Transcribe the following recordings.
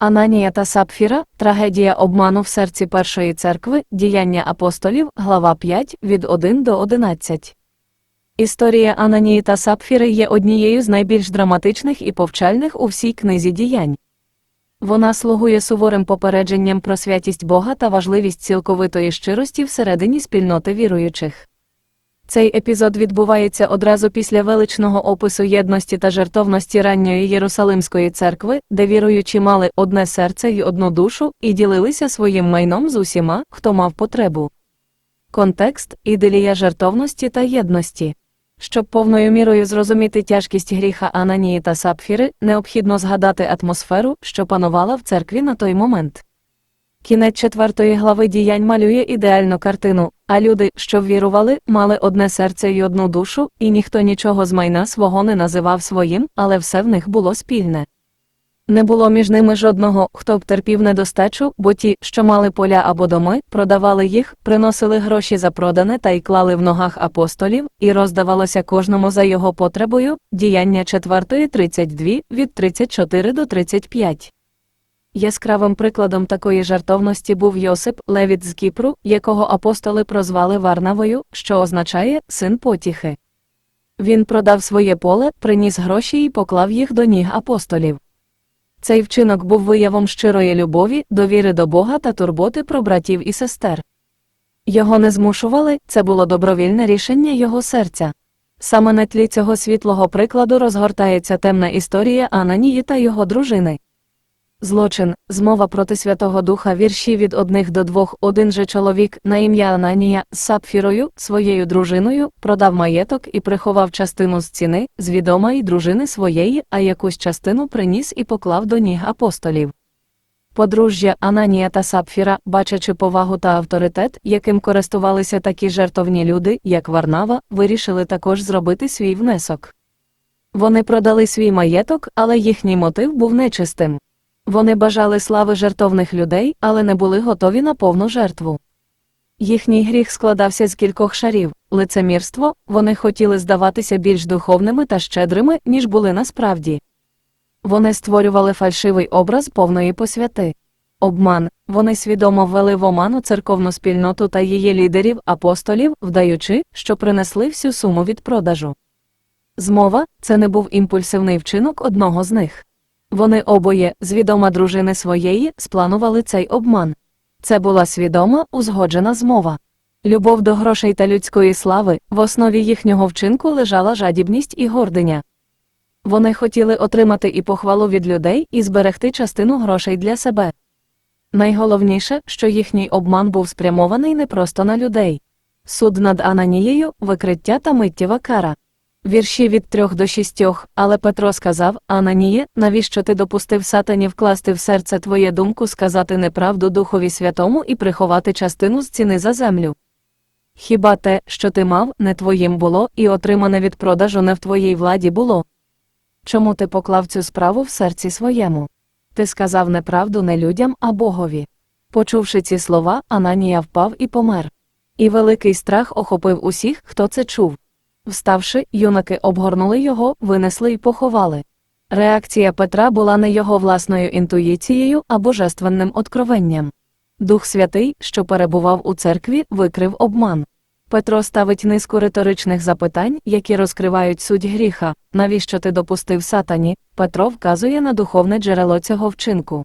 Ананія та Сапфіра трагедія обману в серці першої церкви, діяння апостолів, глава 5, від 1 до 11. Історія Ананії та Сапфіри є однією з найбільш драматичних і повчальних у всій книзі діянь. Вона слугує суворим попередженням про святість Бога та важливість цілковитої щирості всередині спільноти віруючих. Цей епізод відбувається одразу після величного опису єдності та жертовності ранньої Єрусалимської церкви, де віруючі мали одне серце й одну душу і ділилися своїм майном з усіма, хто мав потребу. Контекст ідилія жертовності та єдності. Щоб повною мірою зрозуміти тяжкість гріха Ананії та Сапфіри, необхідно згадати атмосферу, що панувала в церкві на той момент. Кінець четвертої глави діянь малює ідеальну картину, а люди, що ввірували, мали одне серце й одну душу, і ніхто нічого з майна свого не називав своїм, але все в них було спільне. Не було між ними жодного, хто б терпів недостачу, бо ті, що мали поля або доми, продавали їх, приносили гроші за продане та й клали в ногах апостолів, і роздавалося кожному за його потребою, діяння 4 32 від 34 до 35. Яскравим прикладом такої жартовності був Йосип, левіт з Кіпру, якого апостоли прозвали Варнавою, що означає син потіхи. Він продав своє поле, приніс гроші і поклав їх до ніг апостолів. Цей вчинок був виявом щирої любові, довіри до Бога та турботи про братів і сестер. Його не змушували, це було добровільне рішення його серця. Саме на тлі цього світлого прикладу розгортається темна історія Ананії та його дружини. Злочин, змова проти Святого Духа вірші від одних до двох. Один же чоловік на ім'я Ананія з Сапфірою, своєю дружиною, продав маєток і приховав частину з ціни, з відомої дружини своєї, а якусь частину приніс і поклав до ніг апостолів. Подружжя Ананія та Сапфіра, бачачи повагу та авторитет, яким користувалися такі жертовні люди, як Варнава, вирішили також зробити свій внесок. Вони продали свій маєток, але їхній мотив був нечистим. Вони бажали слави жертовних людей, але не були готові на повну жертву. Їхній гріх складався з кількох шарів лицемірство, вони хотіли здаватися більш духовними та щедрими, ніж були насправді. Вони створювали фальшивий образ повної посвяти. Обман, вони свідомо ввели в оману церковну спільноту та її лідерів, апостолів, вдаючи, що принесли всю суму від продажу. Змова це не був імпульсивний вчинок одного з них. Вони обоє, з відома дружини своєї, спланували цей обман. Це була свідома, узгоджена змова. Любов до грошей та людської слави, в основі їхнього вчинку лежала жадібність і гординя. Вони хотіли отримати і похвалу від людей і зберегти частину грошей для себе. Найголовніше, що їхній обман був спрямований не просто на людей. Суд над Ананією, викриття та миттєва кара. Вірші від трьох до шістьох, але Петро сказав Ананіє, навіщо ти допустив сатані вкласти в серце твоє думку сказати неправду Духові Святому і приховати частину з ціни за землю? Хіба те, що ти мав, не твоїм було, і отримане від продажу не в твоїй владі було? Чому ти поклав цю справу в серці своєму? Ти сказав неправду не людям, а Богові. Почувши ці слова, Ананія впав і помер. І великий страх охопив усіх, хто це чув. Вставши, юнаки обгорнули його, винесли й поховали. Реакція Петра була не його власною інтуїцією, а божественним откровенням. Дух Святий, що перебував у церкві, викрив обман. Петро ставить низку риторичних запитань, які розкривають суть гріха. Навіщо ти допустив сатані? Петро вказує на духовне джерело цього вчинку.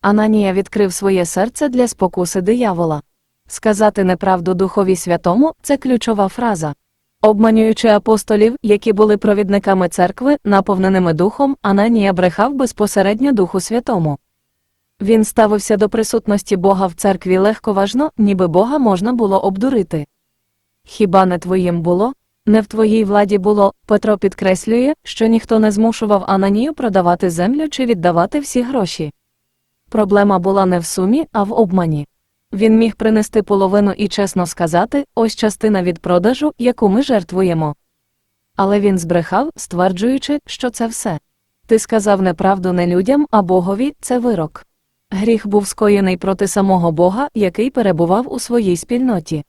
Ананія відкрив своє серце для спокуси диявола. Сказати неправду Духові Святому це ключова фраза. Обманюючи апостолів, які були провідниками церкви, наповненими духом, Ананія брехав безпосередньо Духу Святому. Він ставився до присутності Бога в церкві легковажно, ніби Бога можна було обдурити. Хіба не твоїм було? Не в твоїй владі було, Петро підкреслює, що ніхто не змушував Ананію продавати землю чи віддавати всі гроші. Проблема була не в сумі, а в обмані. Він міг принести половину і чесно сказати ось частина від продажу, яку ми жертвуємо. Але він збрехав, стверджуючи, що це все. Ти сказав неправду не людям, а Богові це вирок. Гріх був скоєний проти самого Бога, який перебував у своїй спільноті.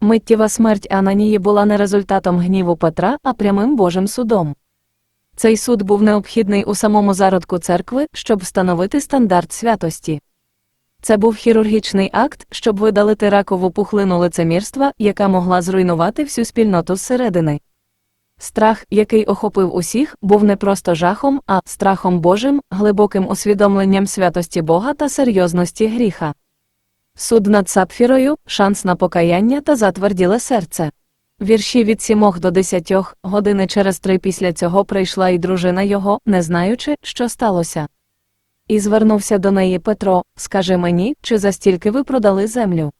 Миттєва смерть Ананії була не результатом гніву Петра, а прямим Божим судом. Цей суд був необхідний у самому зародку церкви, щоб встановити стандарт святості. Це був хірургічний акт, щоб видалити ракову пухлину лицемірства, яка могла зруйнувати всю спільноту зсередини. Страх, який охопив усіх, був не просто жахом, а страхом Божим, глибоким усвідомленням святості Бога та серйозності гріха. Суд над сапфірою, шанс на покаяння та затверділе серце. Вірші від 7 до 10 години через три після цього прийшла і дружина його, не знаючи, що сталося. І звернувся до неї Петро Скажи мені, чи за стільки ви продали землю?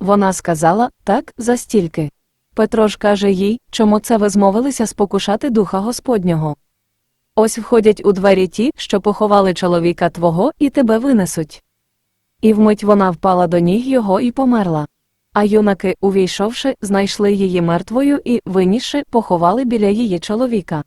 Вона сказала Так, за стільки. Петро ж каже їй, чому це ви змовилися спокушати духа Господнього. Ось входять у двері ті, що поховали чоловіка твого, і тебе винесуть. І вмить вона впала до ніг його і померла. А юнаки, увійшовши, знайшли її мертвою і, винісши, поховали біля її чоловіка.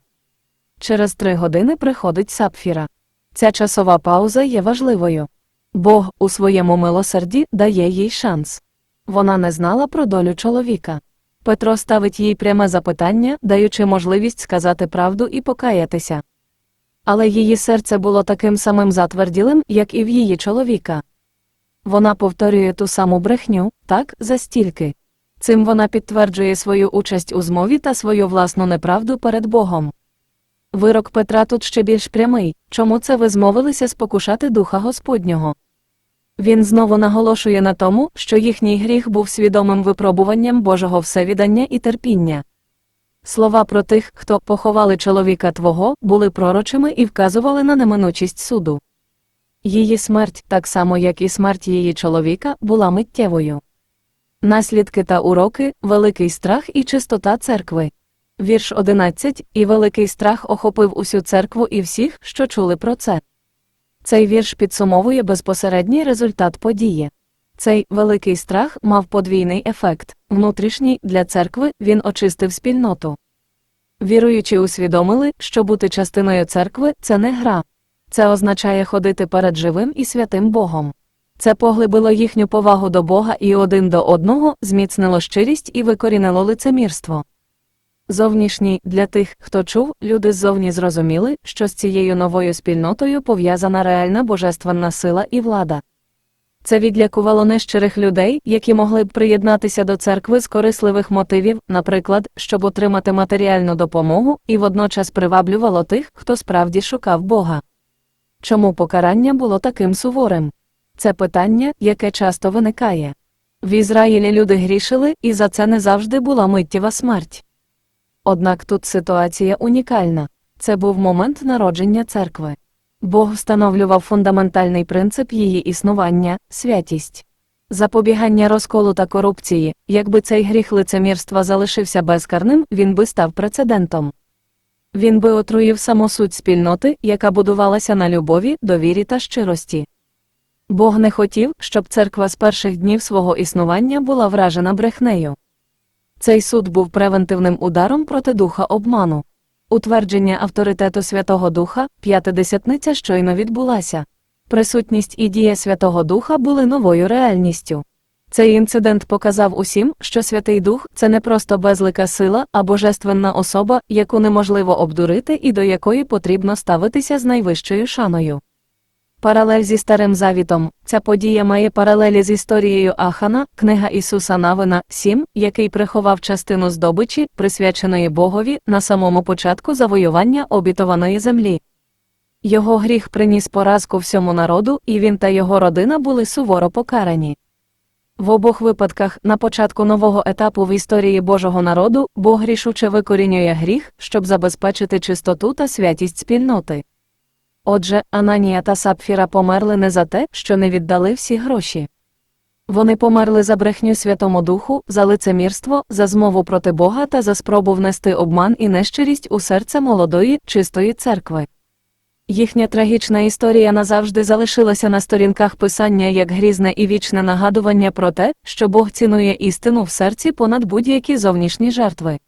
Через три години приходить сапфіра. Ця часова пауза є важливою. Бог у своєму милосерді дає їй шанс. Вона не знала про долю чоловіка. Петро ставить їй пряме запитання, даючи можливість сказати правду і покаятися. Але її серце було таким самим затверділим, як і в її чоловіка. Вона повторює ту саму брехню, так, за стільки. Цим вона підтверджує свою участь у змові та свою власну неправду перед Богом. Вирок Петра тут ще більш прямий чому це ви змовилися спокушати Духа Господнього? Він знову наголошує на тому, що їхній гріх був свідомим випробуванням Божого всевідання і терпіння. Слова про тих, хто поховали чоловіка твого, були пророчими і вказували на неминучість суду. Її смерть, так само як і смерть її чоловіка, була миттєвою. Наслідки та уроки великий страх і чистота церкви. Вірш 11 І великий страх охопив усю церкву і всіх, що чули про це. Цей вірш підсумовує безпосередній результат події. Цей великий страх мав подвійний ефект внутрішній для церкви він очистив спільноту. Віруючі усвідомили, що бути частиною церкви це не гра. Це означає ходити перед живим і святим Богом. Це поглибило їхню повагу до Бога і один до одного, зміцнило щирість і викорінило лицемірство. Зовнішній для тих, хто чув, люди ззовні зрозуміли, що з цією новою спільнотою пов'язана реальна божественна сила і влада. Це відлякувало нещирих людей, які могли б приєднатися до церкви з корисливих мотивів, наприклад, щоб отримати матеріальну допомогу, і водночас приваблювало тих, хто справді шукав Бога. Чому покарання було таким суворим? Це питання, яке часто виникає. В Ізраїлі люди грішили, і за це не завжди була миттєва смерть. Однак тут ситуація унікальна це був момент народження церкви. Бог встановлював фундаментальний принцип її існування святість. Запобігання розколу та корупції, якби цей гріх лицемірства залишився безкарним, він би став прецедентом. Він би отруїв саму суть спільноти, яка будувалася на любові, довірі та щирості. Бог не хотів, щоб церква з перших днів свого існування була вражена брехнею. Цей суд був превентивним ударом проти духа обману. Утвердження авторитету Святого Духа, п'ятидесятниця щойно відбулася. Присутність і дія Святого Духа були новою реальністю. Цей інцидент показав усім, що Святий Дух це не просто безлика сила, а божественна особа, яку неможливо обдурити і до якої потрібно ставитися з найвищою шаною. Паралель зі Старим Завітом. Ця подія має паралелі з історією Ахана, книга Ісуса Навина 7, який приховав частину здобичі, присвяченої Богові, на самому початку завоювання обітованої землі. Його гріх приніс поразку всьому народу, і він та його родина були суворо покарані. В обох випадках, на початку нового етапу в історії Божого народу, Бог рішуче викорінює гріх, щоб забезпечити чистоту та святість спільноти. Отже, Ананія та Сапфіра померли не за те, що не віддали всі гроші. Вони померли за брехню Святому Духу, за лицемірство, за змову проти Бога та за спробу внести обман і нещирість у серце молодої, чистої церкви. Їхня трагічна історія назавжди залишилася на сторінках писання як грізне і вічне нагадування про те, що Бог цінує істину в серці понад будь-які зовнішні жертви.